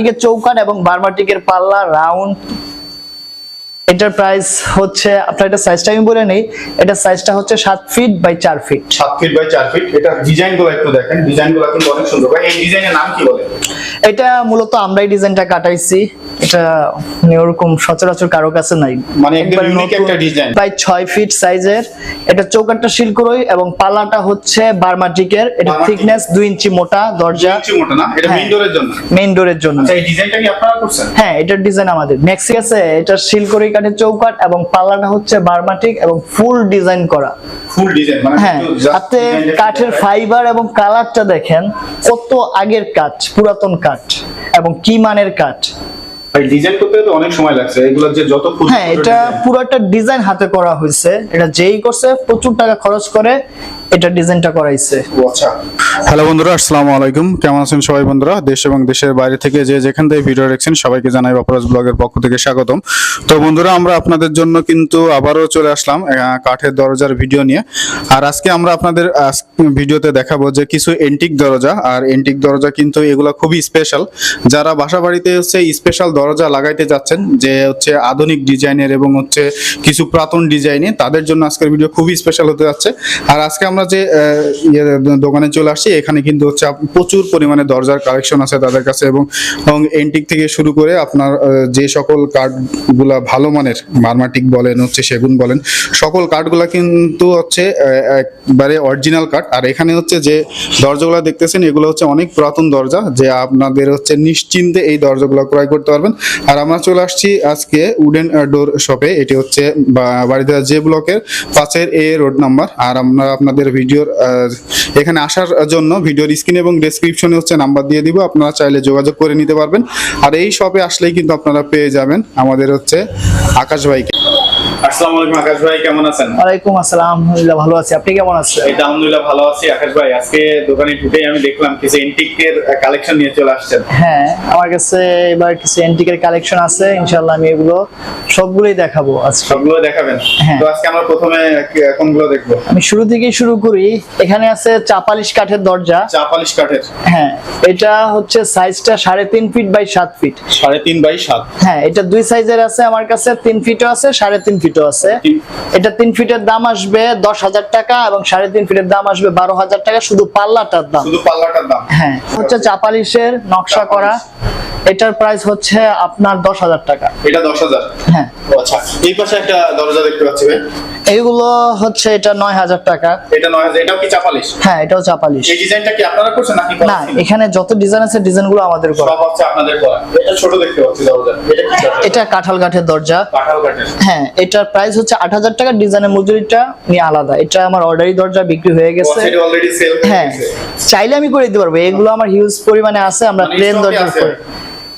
বার্মাটিকের চৌকাট এবং বার্মাটিকের পাল্লা রাউন্ড। এটার প্রাইস হচ্ছে আপনার এটা সাইজটা আমি বলে নেই এটা সাইজটা হচ্ছে 7 feet by 4 feet 7 feet by 4 feet এটা ডিজাইনগুলো একটু দেখেন ডিজাইনগুলো কিন্তু অনেক সুন্দর। ভাই এই ডিজাইনের নাম কি বলে? এটা মূলত আমরাই ডিজাইনটা কাটাইছি। এটা মানে ওরকম সচরাচর কারও কাছে নাই। মানে একদম নতুন, একটা design। প্রায় ছয় ফিট সাইজের এটা চৌকাটটা শিলকুড়ই এবং পাল্লাটা হচ্ছে বার্মাটিকের। এটা থিকনেস দুই ইঞ্চি মোটা দরজা। ইঞ্চি মোটা না? এটা হ্যাঁ। মেইন ডোরের জন্য? মেইন ডোরের জন্য। আচ্ছা এই ডিজাইনটা কি আপনারা করছেন? হ্যাঁ এটার ডিজাইন আমাদের। মেক্সি আছে? এটা শিলকুড়ি কাঠের চৌকাট এবং পালাটা হচ্ছে বার্মাটিক এবং ফুল ডিজাইন করা। ফুল ডিজাইন মানে হ্যাঁ হাতে কাঠের ফাইবার এবং কালারটা দেখেন কত আগের কাঠ পুরাতন কাঠ এবং কি মানের কাঠ। ভাই ডিজাইন করতে তো অনেক সময় লাগছে। এগুলো যে যত হ্যাঁ এটা পুরো ডিজাইন হাতে করা হয়েছে। এটা যেই করছে প্রচুর টাকা খরচ করে এটা ডিজাইনটা করাইছে। আচ্ছা। হ্যালো বন্ধুরা আসসালামু আলাইকুম। কেমন আছেন সবাই বন্ধুরা? দেশ এবং দেশের বাইরে থেকে যে যেখান থেকে ভিডিও দেখছেন সবাইকে জানাই বাপরাজ ব্লগের পক্ষ থেকে স্বাগতম। তো বন্ধুরা আমরা আপনাদের জন্য কিন্তু আবারও চলে আসলাম কাঠের দরজার ভিডিও নিয়ে। আর আজকে আমরা আপনাদের ভিডিওতে দেখাবো যে কিছু এন্টিক দরজা। আর এন্টিক দরজা কিন্তু এগুলো খুবই স্পেশাল যারা বাসা বাড়িতে হচ্ছে স্পেশাল দরজা লাগাইতে যাচ্ছেন যে হচ্ছে আধুনিক ডিজাইনের এবং হচ্ছে কিছু পুরাতন ডিজাইনে তাদের জন্য আজকের ভিডিও খুবই স্পেশাল হতে যাচ্ছে। আর আজকে আমরা যে ইয়ে দোকানে চলে আসছি, এখানে কিন্তু হচ্ছে প্রচুর পরিমাণে দরজার কালেকশন আছে তাদের কাছে এবং এন্টিক থেকে শুরু করে আপনার যে সকল কাঠগুলা ভালো মানের মারমাটিক বলেন, হচ্ছে সেগুন বলেন, সকল কাঠগুলা কিন্তু হচ্ছে একবারে অরিজিনাল কাঠ আর এখানে হচ্ছে যে দরজাগুলো দেখতেছেন, এগুলো হচ্ছে অনেক পুরাতন দরজা, যে আপনাদের হচ্ছে নিশ্চিন্তে এই দরজাগুলো ক্রয় করতে পারবেন। আর আমরা চলে আসছি আজকে উডেন ডোর শপে এটি হচ্ছে বাড়িতে যে ব্লকের পাশের এ রোড নাম্বার। আর আমরা আপনাদের ভিডিওর এখানে আসার জন্য ভিডিওর স্ক্রিন এবং ডেসক্রিপশনে হচ্ছে নাম্বার দিয়ে দিব। আপনারা চাইলে যোগাযোগ করে নিতে পারবেন। আর এই শপে আসলেই কিন্তু আপনারা পেয়ে যাবেন আমাদের হচ্ছে আকাশ ভাইকে। আসসালামু আলাইকুম আকাশ ভাই কেমন আছেন? ওয়ালাইকুম আসসালাম আলহামদুলিল্লাহ ভালো আছি। আপনি কেমন আছেন? এই আলহামদুলিল্লাহ ভালো আছি আকাশ ভাই। আজকে দোকানে ঢুকেই আমি দেখলাম কিছু এন্টিকের কালেকশন নিয়ে চলে আসছেন। হ্যাঁ আমার কাছে এবার কিছু এন্টিকের কালেকশন আছে। ইনশাআল্লাহ আমি এগুলো সবগুলোই দেখাবো আজকে। সবগুলো দেখাবেন? হ্যাঁ। তো আজকে আমরা প্রথমে কোনগুলো দেখব? আমি শুরু থেকে শুরু করি। এখানে আছে চাপালিশ কাঠের দরজা। চাপালিশ কাঠের। হ্যাঁ এটা হচ্ছে সাইজটা সাড়ে তিন ফিট বাই সাত ফিট সাড়ে তিন বাই সাত। হ্যাঁ এটা দুই সাইজের আছে আমার কাছে তিন ফিটও আছে সাড়ে তিন ফিটও আছে। এটা তিন ফিটের দাম আসবে দশ হাজার টাকা এবং সাড়ে তিন ফিটের দাম আসবে বারো হাজার টাকা শুধু পাল্লাটার দাম। শুধু পাল্লাটার দাম। হ্যাঁ হচ্ছে চাপালিশের নকশা করা। এটার প্রাইস হচ্ছে আপনার দশ হাজার টাকা। এটা দশ হাজার। হ্যাঁ। আচ্ছা এই পাশে একটা দরজা দেখতে পাচ্ছি ভাই। এইগুলো হচ্ছে এটা নয় হাজার টাকা। এটা নয় হাজার এটাও কি চা পালিশ হ্যাঁ এটাও চাপালিশ। এই ডিজাইনটা কি আপনারা করছেন নাকি না এখানে যত ডিজাইন আছে ডিজাইনগুলো আমাদের করা। সব হচ্ছে আপনাদের করা। এটা ছোট দেখতে পাচ্ছি দরজা। এটা কি এটা কাঁঠাল কাঠের দরজা। কাঁঠাল কাঠের। হ্যাঁ এটার প্রাইস হচ্ছে আট হাজার টাকা ডিজাইনের মজুরিটা নিয়ে আলাদা। এটা আমার অর্ডারি দরজা বিক্রি হয়ে গেছে। অলরেডি সেল হ্যাঁ চাইলে আমি করে দিতে পারব। এগুলো আমার হিউজ পরিমাণে আছে আমরা মানে প্লেন stock দরজা করে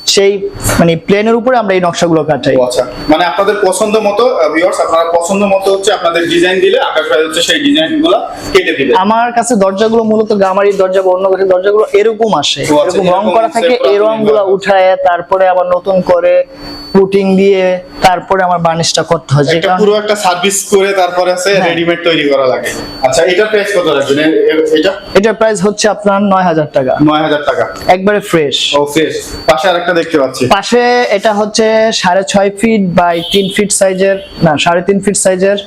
সেই মানে প্লেনের উপরে আমরা এই নকশাগুলো কাটাই। আচ্ছা। মানে আপনাদের পছন্দ মতো ভিউয়ার্স আপনারা পছন্দ মতো হচ্ছে আপনাদের ডিজাইন দিলে আকাশ ভাই হচ্ছে সেই ডিজাইনগুলো কেটে দিবে। আমার কাছে দরজাগুলো মূলত গামারির দরজা বা অন্য কিছু দরজাগুলো এরকম আসে। আচ্ছা, এরকম রং করা থাকে এই রংগুলো। উঠায় তারপরে আবার নতুন করে পুটিং দিয়ে তারপরে আমার বার্নিশটা করতে হয় এটা পুরো একটা সার্ভিস করে তারপরে আছে হ্যাঁ। রেডিমেড তৈরি করা লাগে। আচ্ছা এটা প্রাইস কত রাখবেন? এ- এ- এটা? প্রাইস হচ্ছে আপনার নয় হাজার টাকা। নয় হাজার টাকা। একবারে ফ্রেশ ও ফ্রেশ পাশে আরেকটা দেখতে পাচ্ছি। পাশে এটা হচ্ছে সাড়ে ছয় ফিট বাই 3 ফিট সাইজের না সাড়ে তিন ফিট সাইজের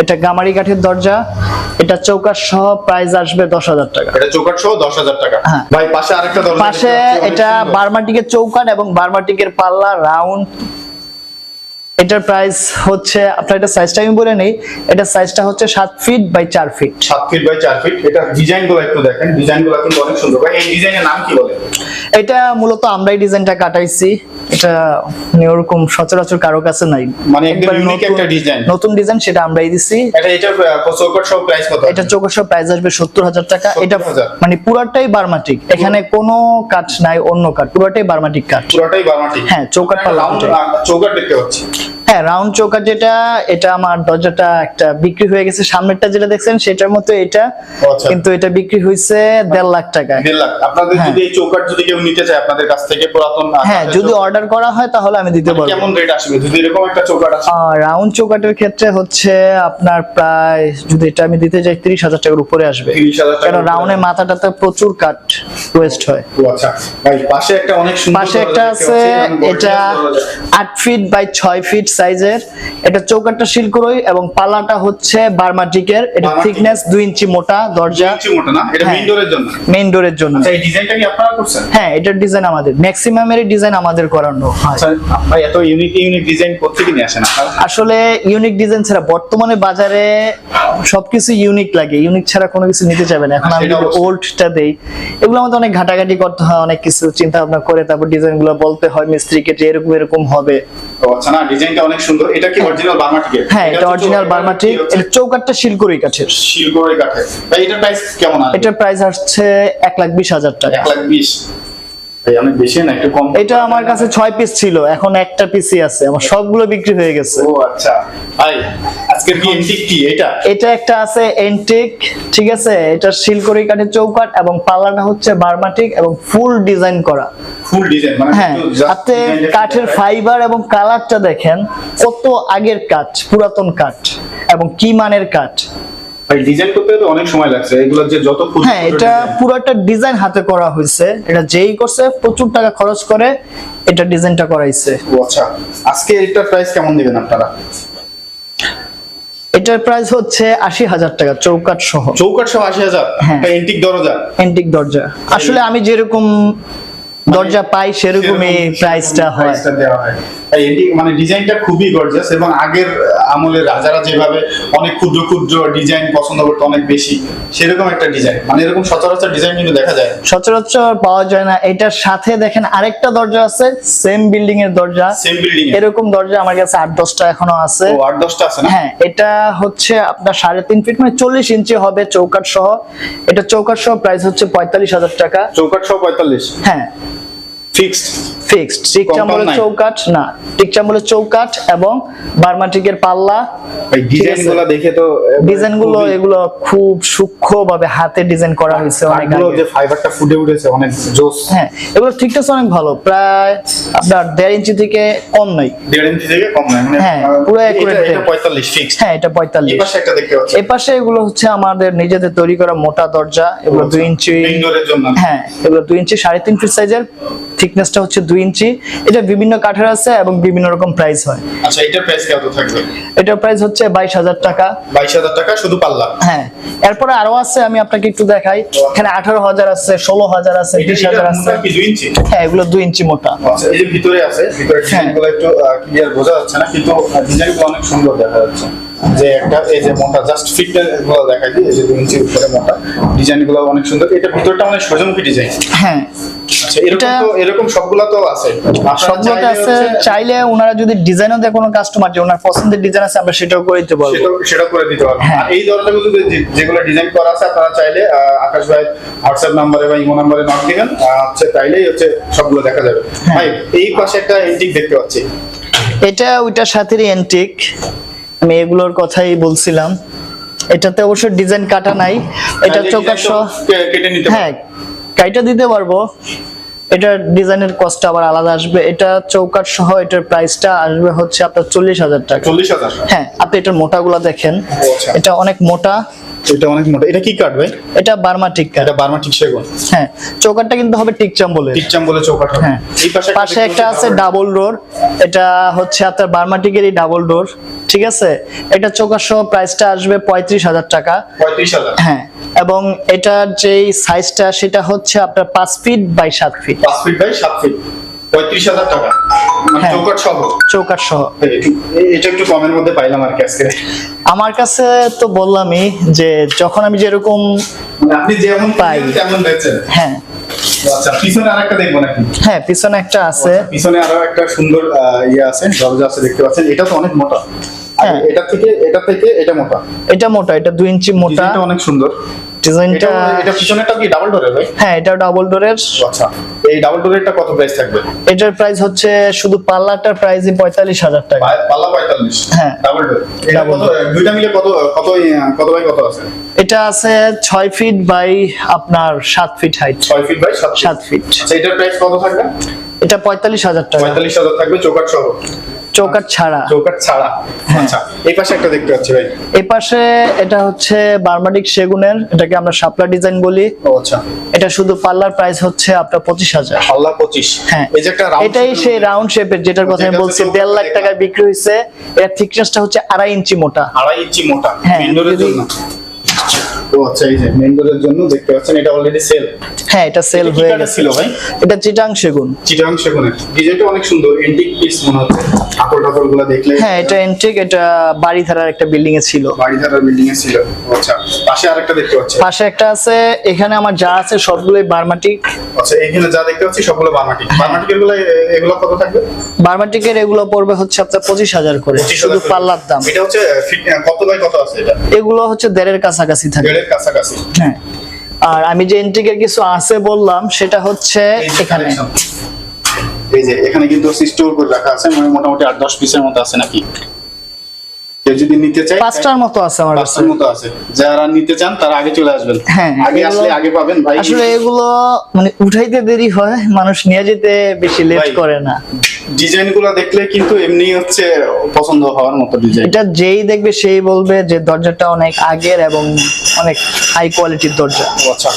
এটা গামারি কাঠের দরজা এটা চৌকাঠ সহ প্রাইস আসবে দশ হাজার টাকা। এটা চৌকাট সহ দশ হাজার টাকা। হ্যাঁ। ভাই পাশে আরেকটা দরজা পাশে এটা বার্মাটিকের চৌকাঠ এবং বার্মাটিকের পাল্লা রাউন্ড। এটার প্রাইস হচ্ছে আপনার এটা সাইজটা আমি বলে নেই এটা সাইজটা হচ্ছে সাত ফিট বাই চার ফিট সাত ফিট বাই চার ফিট এটা ডিজাইনগুলো একটু দেখেন। ডিজাইনগুলো কিন্তু অনেক সুন্দর। ভাই এই ডিজাইনের নাম কি বলে? এটা মূলত আমরাই ডিজাইনটা কাটাইছি। এটা মানে ওরকম সচরাচর কারও কাছে নাই। মানে একদম নতুন- একটা design। নতুন ডিজাইন সেটা আমরাই দিছি। এটা এটা চৌকাট সহ প্রাইস কত? এটা চৌকশো প্রাইস আসবে সত্তর হাজার টাকা। এটা মানে পুরাটাই বার্মাটিক। এখানে কোনো কাঠ নাই অন্য কাঠ। পুরাটাই বার্মাটিক কাঠ। পুরাটাই বার্মাটিক। হ্যাঁ, রাউন্ড চৌকাট দেখতে পাচ্ছি। হ্যাঁ রাউন্ড চৌকাট যেটা এটা আমার দরজাটা একটা বিক্রি হয়ে গেছে। সামনেরটা যেটা দেখছেন সেটার মতো এটা আচ্ছা। কিন্তু এটা বিক্রি হয়েছে দেড় লাখ টাকায় দেড় লাখ। আপনাদের হ্যাঁ। যদি এই চৌকাট যদি কেউ নিতে চায় আপনাদের কাছ থেকে পুরাতন হ্যাঁ যদি অর্ডার করা হয় তাহলে আমি দিতে মানে পারব। কেমন রেট আসবে? যদি এরকম একটা চৌকাট আসে? রাউন্ড চৌকাটের ক্ষেত্রে হচ্ছে আপনার প্রায় যদি এটা আমি দিতে যাই তিরিশ হাজার টাকার উপরে আসবে। 30,000 টাকার কারণ। রাউন্ডের মাথাটাতে প্রচুর কাট ওয়েস্ট হয়। আচ্ছা। পাশে একটা অনেক সুন্দর পাশে একটা আছে এটা। আট ফিট বাই ছয় ফিট সাইজের এটা চৌকাটটা শিলকুড়ই এবং পাল্লাটা হচ্ছে বার্মাটিকের এটা থিকনেস দুই ইঞ্চি মোটা দরজা। ইঞ্চি মোটা না? এটা হ্যাঁ। মেইন ডোরের জন্য? মেইন ডোরের জন্য। আচ্ছা এই ডিজাইনটা কি আপনারা করছেন? হ্যাঁ এটার ডিজাইন আমাদের। ম্যাক্সিমামের ডিজাইন আমাদের করানো হয়। আচ্ছা ভাই এত ইউনিক ইউনিক ডিজাইন করতে কিনে আসেন আপনারা? আসলে ইউনিক ডিজাইন ছাড়া বর্তমানে বাজারে সবকিছু ইউনিক লাগে। ইউনিক ছাড়া কোনো কিছু নিতে চাবে না। এখন আমি সেটা যদি ওল্ডটা দেই। এগুলো আমাদের অনেক ঘাটাঘাটি করতে হয় অনেক কিছু চিন্তা ভাবনা করে তারপর ডিজাইনগুলো বলতে হয় মিস্ত্রিকে যে এরকম এরকম হবে। ও আচ্ছা না ডিজাইনটা অনেক সুন্দর। এটা কি অরিজিনাল বার্মাটিকের হ্যাঁ এটা অরিজিনাল এটা চৌকাটটা শিলকুড়ি কাঠের। কাঠের। ভাই এটার প্রাইস কেমন আছে এটার প্রাইস আসছে এক লাখ বিশ হাজার টাকা। এক লাখ বিশ। ভাই অনেক বেশি না? একটু কম। এটা আমার কাছে ছয় পিস ছিল। এখন একটা পিসই আছে। আমার সবগুলো বিক্রি হয়ে গেছে। ও আচ্ছা। ভাই আজকের কি এন্টিক কি এটা? এটা একটা আছে এন্টিক ঠিক আছে? এটা শিলকুড়ি কাঠের চৌকাট এবং পাল্লাটা হচ্ছে বার্মাটিক এবং ফুল ডিজাইন করা। ফুল ডিজাইন মানে হ্যাঁ হাতে কাঠের ফাইবার এবং কালারটা দেখেন কত আগের কাঠ পুরাতন কাঠ এবং কি মানের কাঠ। ডিজাইন করতে তো অনেক সময় লাগছে এগুলো যে যত হ্যাঁ এটা পুরোটা ডিজাইন হাতে করা হয়েছে এটা যেই করছে প্রচুর টাকা খরচ করে এটা ডিজাইনটা করাইছে। আচ্ছা আজকে এটার প্রাইস কেমন দিবেন আপনারা? এটার প্রাইস হচ্ছে আশি হাজার টাকা চৌকাট সহ। চৌকাট সহ আশি হাজার? হ্যাঁ। এন্টিক দরজা? এন্টিক দরজা। আসলে আমি যেরকম দরজা পাই সেরকমই প্রাইসটা হয়। এটি মানে ডিজাইনটা খুবই গর্জিয়াস এবং আগের আমলের রাজারা যেভাবে অনেক ক্ষুদ্র ক্ষুদ্র ডিজাইন পছন্দ করতো অনেক বেশি সেরকম একটা ডিজাইন মানে এরকম সচরাচর ডিজাইন কিন্তু দেখা যায়। সচরাচর পাওয়া যায় না। এটার সাথে দেখেন আরেকটা দরজা আছে সেম বিল্ডিং এর দরজা। সেম বিল্ডিং এরকম দরজা আমার কাছে আট দশটা এখনও আছে। ও আট দশটা আছে না? হ্যাঁ এটা হচ্ছে আপনার সাড়ে তিন ফিট মানে চল্লিশ ইঞ্চি হবে চৌকাট সহ। এটা চৌকাট সহ প্রাইস হচ্ছে পঁয়তাল্লিশ হাজার টাকা। চৌকাট সহ পঁয়তাল্লিশ। হ্যাঁ ফিক্সড ফিক্সড টিক চাম্বলের চৌকাট না টিক চাম্বলের চৌকাট এবং বার্মাটিকের পাল্লা। এই ডিজাইনগুলো দেখে তো ডিজাইনগুলো এগুলো খুব সূক্ষ্ম ভাবে হাতে ডিজাইন করা হয়েছে অনেক আগে। যে ফাইবারটা ফুটে উঠেছে অনেক জোস হ্যাঁ এগুলো ঠিকঠাক অনেক ভালো প্রায় আপনার দেড় ইঞ্চি থেকে কম নাই দেড় ইঞ্চি থেকে কম নয় মানে হ্যাঁ, পুরো এটা- এটা দেড়। পঁয়তাল্লিশ ফিক্সড হ্যাঁ এটা এই পাশে একটা দেখতে পাচ্ছি। এ পাশে এগুলো হচ্ছে আমাদের নিজেদের তৈরি করা মোটা দরজা এগুলো দুই ইঞ্চি ইনডোরের জন্য। হ্যাঁ এগুলো দুই ইঞ্চি সাড়ে তিন ফিট সাইজের থিকনেসটা হচ্ছে দুই ইঞ্চি। এটা বিভিন্ন কাঠের আছে এবং বিভিন্ন রকম প্রাইস হয়। আচ্ছা এটার প্রাইস কত থাকবে? এটার প্রাইস হচ্ছে বাইশ হাজার টাকা। বাইশ হাজার টাকা শুধু পাল্লা? হ্যাঁ এরপরে আরও আছে আমি আপনাকে একটু দেখাই। এখানে আঠারো হাজার আছে ষোলো হাজার আছে এটা- বিশ এটা আছে। কি দুই ইঞ্চি? হ্যাঁ এগুলো দুই ইঞ্চি মোটা। আচ্ছা এই যে ভিতরে আছে ভিতরে হ্যাঁ। ডিজাইনগুলো একটু ক্লিয়ার বোঝা যাচ্ছে না কিন্তু ডিজাইনগুলো অনেক সুন্দর দেখা যাচ্ছে। যে একটা এই যে মোটা জাস্ট ফিটনেসগুলো দেখাই দিই এই যে দুই ইঞ্চির উপরে মোটা। ডিজাইনগুলো অনেক সুন্দর। এটা ভিতরটা অনেক সোজামুখী ডিজাইন হ্যাঁ। আচ্ছা এরকম এটা- তো এরকম সবগুলা তো আছে। আছে। চাইলে ওনারা যদি ডিজাইনও দেয় কোনো কাস্টমার যে ওনার পছন্দের ডিজাইন আছে আমরা সেটাও করে দিতে পারব। সেটা করে দিতে পারব। হ্যাঁ। এই দরজাগুলো যেগুলো ডিজাইন করা আছে আপনারা চাইলে আকাশ ভাই হোয়াটসঅ্যাপ নাম্বারে বা ইমো নাম্বারে নক দিবেন। হচ্ছে তাইলেই হচ্ছে সবগুলো দেখা যাবে। হ্যাঁ। ভাই এই পাশে একটা এন্টিক দেখতে পাচ্ছি। এটা ওইটার সাথেই অ্যান্টিক আমি এগুলোর কথাই বলছিলাম। এটাতে অবশ্য ডিজাইন কাটা নাই। এটা সহ কেটে নিতে হ্যাঁ কাইটা দিতে পারব। এটার ডিজাইনের কস্ট আবার আলাদা আসবে। এটা চৌকাট সহ এটার প্রাইসটা আসবে হচ্ছে আপনার চল্লিশ হাজার টাকা। চল্লিশ হাজার। হ্যাঁ আপনি এটার মোটাগুলো দেখেন। আচ্ছা। এটা অনেক মোটা। এটা অনেক মোটা। এটা কি কাঠ ভাই? এটা বার্মা টিক্কা এটা বার্মা ঠিক সেগুন। হ্যাঁ চৌকাটটা কিন্তু হবে টিকচাম বলে টিকচাম বলে চৌকাঠ হবে। হ্যাঁ এই পাশে পাশে একটা আছে ডাবল ডোর। এটা হচ্ছে আপনার বার্মাটিকেরই ডাবল ডোর ঠিক আছে? এটা চৌকাট সহ প্রাইসটা আসবে পঁয়ত্রিশ হাজার টাকা। পঁয়ত্রিশ হাজার। হ্যাঁ এবং এটার যেই সাইজটা সেটা হচ্ছে আপনার পাঁচ ফিট বাই সাত ফিট পাঁচ ফিট বাই সাত ফিট পঁয়ত্রিশ হাজার টাকা। মানে হ্যাঁ। সহ। চৌকাট সহ। এটা একটু কমের মধ্যে পাইলাম আর কি আজকে। আমার কাছে তো বললামই যে যখন আমি যেরকম মানে আপনি যেমন পাই। তেমন বেচেন। হ্যাঁ। আচ্ছা পিছনে আরেকটা দেখব নাকি? হ্যাঁ পিছনে একটা আছে। পিছনে আরও একটা সুন্দর ইয়ে আছে দরজা আছে দেখতে পাচ্ছেন। এটা তো অনেক মোটা। হ্যাঁ। এটা থেকে এটা থেকে এটা মোটা। এটা মোটা এটা দুই ইঞ্চি মোটা। অনেক সুন্দর। ডিজাইনটা এটা এটা পিছনেটা কি ডাবল ডোরের ভাই? হ্যাঁ এটা ডাবল ডোরের আচ্ছা এই ডাবল ডোরেরটা কত প্রাইস থাকবে? এটার প্রাইস হচ্ছে শুধু পাল্লাটার প্রাইসই পঁয়তাল্লিশ হাজার টাকা। পাল্লা পঁয়তাল্লিশ? হ্যাঁ। ডাবল ডোর এটা কত দুইটা মিলে কত কত কত বাই কত আছে? এটা আছে ছয় ফিট বাই আপনার সাত ফিট হাইট ছয় ফিট বাই সাত সাত ফিট আচ্ছা এটার প্রাইস কত থাকবে? এটা পঁয়তাল্লিশ হাজার টাকা। পঁয়তাল্লিশ হাজার থাকবে চৌকাট সহ। চৌকাট ছাড়া। চৌকাট ছাড়া। আচ্ছা এই পাশে একটা দেখতে পাচ্ছি ভাই। এই পাশে এটা হচ্ছে বার্মাটিক সেগুনের এটাকে আমরা শাপলা ডিজাইন বলি। আচ্ছা। এটা শুধু পাল্লার প্রাইস হচ্ছে আপনার পঁচিশ হাজার। পাল্লা পঁচিশ। হ্যাঁ। এই যে একটা এটাই সেই রাউন্ড শেপের যেটার কথা আমি বলছি দেড় লাখ টাকায় বিক্রি হয়েছে। এর থিকনেসটা হচ্ছে আড়াই ইঞ্চি মোটা। আড়াই ইঞ্চি মোটা। হ্যাঁ, ও আচ্ছা এই যে ডোরের জন্য দেখতে পাচ্ছেন এটা অলরেডি সেল হ্যাঁ এটা সেল হয়ে গেছে। ছিল ভাই? এটা চিটাং সেগুন। চিটাং সেগুনের। ডিজাইনটা অনেক সুন্দর এন্টিক পিস মনে হচ্ছে। ঠাকুর ঠাকুরগুলো দেখলে হ্যাঁ এটা এন্টিক এটা বাড়ি ধারার একটা বিল্ডিং এ ছিল। বাড়িধারার বিল্ডিং এ ছিল। আচ্ছা পাশে আরেকটা দেখতে পাচ্ছি। পাশে একটা আছে এখানে আমার যা আছে সবগুলোই বার্মাটিক। আচ্ছা এখানে যা দেখতে পাচ্ছি সবগুলো বার্মাটিক। বার্মাটিক এগুলো এগুলো কত থাকবে? বার্মাটিকের এগুলো পড়বে হচ্ছে আপনার পঁচিশ হাজার করে শুধু পাল্লার দাম। এটা হচ্ছে কত বাই কত আছে এটা? এগুলো হচ্ছে দেড়ের কাছাকাছি থাকে। দেড়ের কাছাকাছি। হ্যাঁ। আর আমি যে এন্ট্রিকের কিছু আছে বললাম সেটা হচ্ছে এখানে। এই যে এখানে কিন্তু স্টোর করে রাখা আছে মানে মোটামুটি আট দশ পিসের মতো আছে নাকি? কেউ যদি নিতে চায় পাঁচটার মতো আছে আমার কাছে। মতো আছে। যারা নিতে চান তারা আগে চলে আসবেন। হ্যাঁ, আগে আসলে আগে পাবেন ভাই। আসলে এগুলো মানে উঠাইতে দেরি হয় মানুষ নিয়ে যেতে বেশি লেট করে না। ডিজাইনগুলো দেখলে কিন্তু এমনি হচ্ছে পছন্দ হওয়ার মতো ডিজাইন এটা যেই দেখবে সেই বলবে যে দরজাটা অনেক আগের এবং অনেক হাই কোয়ালিটির দরজা। আচ্ছা।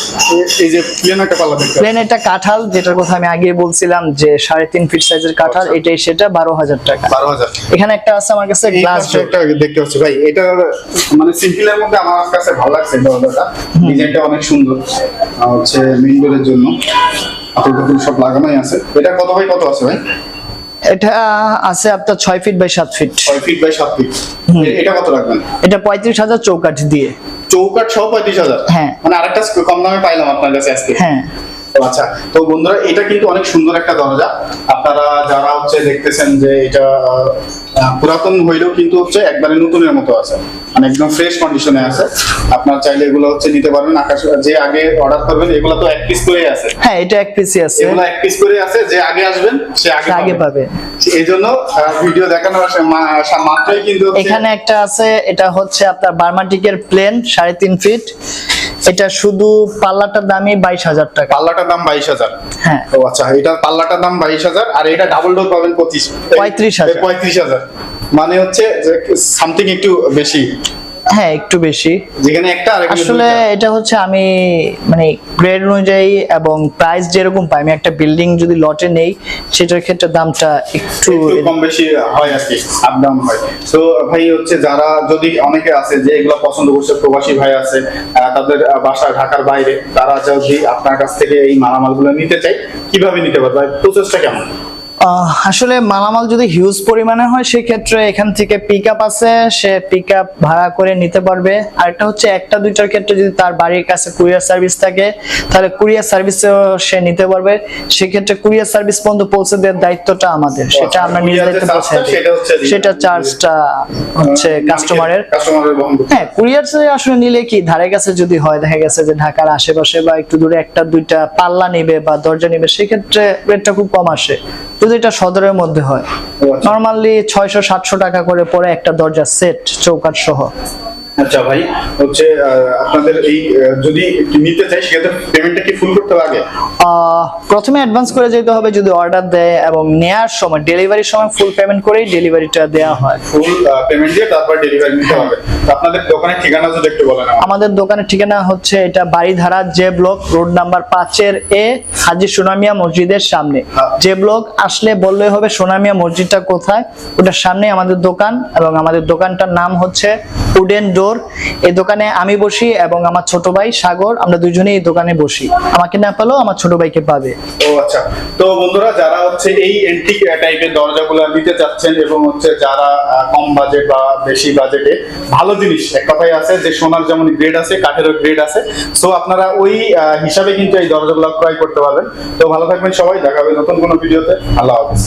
এই যে প্লেন একটা পাল্লা দেখতে প্লেন এটা কাঁঠাল যেটার কথা আমি আগে বলছিলাম যে সাড়ে তিন ফিট সাইজের কাঁঠাল আচ্ছা। এটাই সেটা বারো হাজার টাকা। বারো হাজার। এখানে একটা আছে আমার কাছে গ্লাস একটা দেখতে পাচ্ছি। ভাই এটা মানে সিম্পলের মধ্যে আমার কাছে ভালো লাগছে দরজাটা। ডিজাইনটা অনেক সুন্দর। হচ্ছে মেইন ডোরের জন্য। আপনি সব লাগানোই আছে। এটা কত ভাই কত আছে ভাই? এটা আছে আপনার ছয় ফিট বাই সাত ফিট ছয় ফিট বাই সাত ফিট এটা কত রাখবেন? এটা পঁয়ত্রিশ হাজার চৌকাঠ দিয়ে। চৌকাঠ সহ পঁয়ত্রিশ হাজার? হ্যাঁ। মানে আরেকটা কম দামে পাইলাম আপনার কাছে আজকে। হ্যাঁ। আচ্ছা তো বন্ধুরা এটা কিন্তু অনেক সুন্দর একটা দরজা। আপনারা যারা হচ্ছে দেখতেছেন যে এটা পুরাতন হইলেও কিন্তু হচ্ছে একবারে নতুনের মতো আছে। মানে একদম ফ্রেশ কন্ডিশনে আছে। আপনার চাইলে এগুলো হচ্ছে নিতে পারবেন। আকাশ যে আগে অর্ডার করবেন এগুলো তো এক পিস করে আছে। হ্যাঁ এটা এক পিসি আছে। এগুলো এক পিস করে আছে। যে আগে আসবেন সে আগে আগে পাবে। এই জন্য ভিডিও দেখানোর মাত্রই কিন্তু এখানে একটা আছে এটা হচ্ছে আপনার বার্মাটিকের প্লেন সাড়ে তিন ফিট এটা শুধু পাল্লাটার দামই বাইশ হাজার টাকা। পাল্লাটার দাম বাইশ হাজার। হ্যাঁ। ও আচ্ছা এটা পাল্লাটার দাম বাইশ হাজার আর এটা ডাবল ডোর পাবেন পঁচিশ। 35,000 পঁয়ত্রিশ হাজার। মানে হচ্ছে সামথিং একটু বেশি। হ্যাঁ একটু বেশি। যেখানে একটা আসলে এটা হচ্ছে আমি মানে গ্রেড অনুযায়ী এবং প্রাইস যেরকম পাই আমি একটা বিল্ডিং যদি লটে নেই সেটার ক্ষেত্রে দামটা একটু কম বেশি হয় আর কি আপ ডাউন হয়। তো ভাই হচ্ছে যারা যদি অনেকে আছে যে এগুলো পছন্দ করছে প্রবাসী ভাই আছে তাদের বাসা ঢাকার বাইরে তারা যদি আপনার কাছ থেকে এই মালামালগুলো নিতে চায় কীভাবে নিতে পারবে? প্রসেসটা কেমন? আসলে মালামাল যদি হিউজ পরিমাণে হয় সেক্ষেত্রে এখান থেকে পিক আছে। সে পিক ভাড়া করে নিতে পারবে। আরেকটা হচ্ছে একটা দুইটার ক্ষেত্রে যদি তার বাড়ির কাছে কুরিয়ার সার্ভিস থাকে তাহলে কুরিয়ার সার্ভিসেও সে নিতে পারবে। সেক্ষেত্রে কুরিয়ার সার্ভিস পর্যন্ত পৌঁছে দেওয়ার দায়িত্বটা আমাদের। সেটা আমরা নিজ কুরিয়ারের পৌঁছে। সেটা চার্জটা হচ্ছে কাস্টমারের হ্যাঁ কুরিয়ার আসলে নিলে কি ধারে কাছে যদি হয় দেখা গেছে যে ঢাকার আশেপাশে বা একটু দূরে একটা দুইটা পাল্লা নিবে বা দরজা নিবে সেক্ষেত্রে রেটটা খুব কম আসে। যদি এটা সদরের মধ্যে হয় ও আচ্ছা। নর্মালি ছয়শো সাতশো টাকা করে পরে একটা দরজা সেট চৌকাট সহ আচ্ছা ভাই হচ্ছে আপনাদের এই যদি নিতে চাই সেক্ষেত্রে পেমেন্টটা কি ফুল করতে আহ, প্রথমে অ্যাডভান্স করে যেতে হবে যদি অর্ডার দেয় এবং নেয়ার সময় ডেলিভারির সময় ফুল পেমেন্ট করেই ডেলিভারিটা দেওয়া হয়। ফুল পেমেন্ট দিয়ে তারপর ডেলিভারি নিতে হবে। তো আপনাদের দোকানের ঠিকানা যদি একটু বলেন আমাদের দোকানের ঠিকানা হচ্ছে এটা বাড়িধারা যে ব্লক রোড নাম্বার পাঁচের এ হাজি সোনামিয়া মসজিদের সামনে। হ্যাঁ। যে ব্লক আসলে বললে হবে সোনামিয়া মসজিদটা কোথায়? ওটার সামনে আমাদের দোকান এবং আমাদের দোকানটার নাম হচ্ছে উডেন ডোর এই দোকানে আমি বসি এবং আমার ছোট ভাই সাগর, আমরা দুজনেই এই দোকানে বসি। আমাকে না পেলেও আমার ছোট ভাইকে পাবে। ও আচ্ছা। তো বন্ধুরা, যারা হচ্ছে এই এন্টিক টাইপের দরজাগুলো নিতে চাচ্ছেন এবং হচ্ছে যারা কম বাজেট বা বেশি বাজেটে ভালো জিনিস, এক কথাই আছে যে সোনার যেমন গ্রেড আছে, কাঠেরও গ্রেড আছে সো আপনারা ওই হিসাবে কিন্তু এই দরজাগুলো ক্রয় করতে পারবেন। তো ভালো থাকবেন সবাই, দেখা হবে নতুন কোনো ভিডিওতে। আল্লাহ হাফিজ।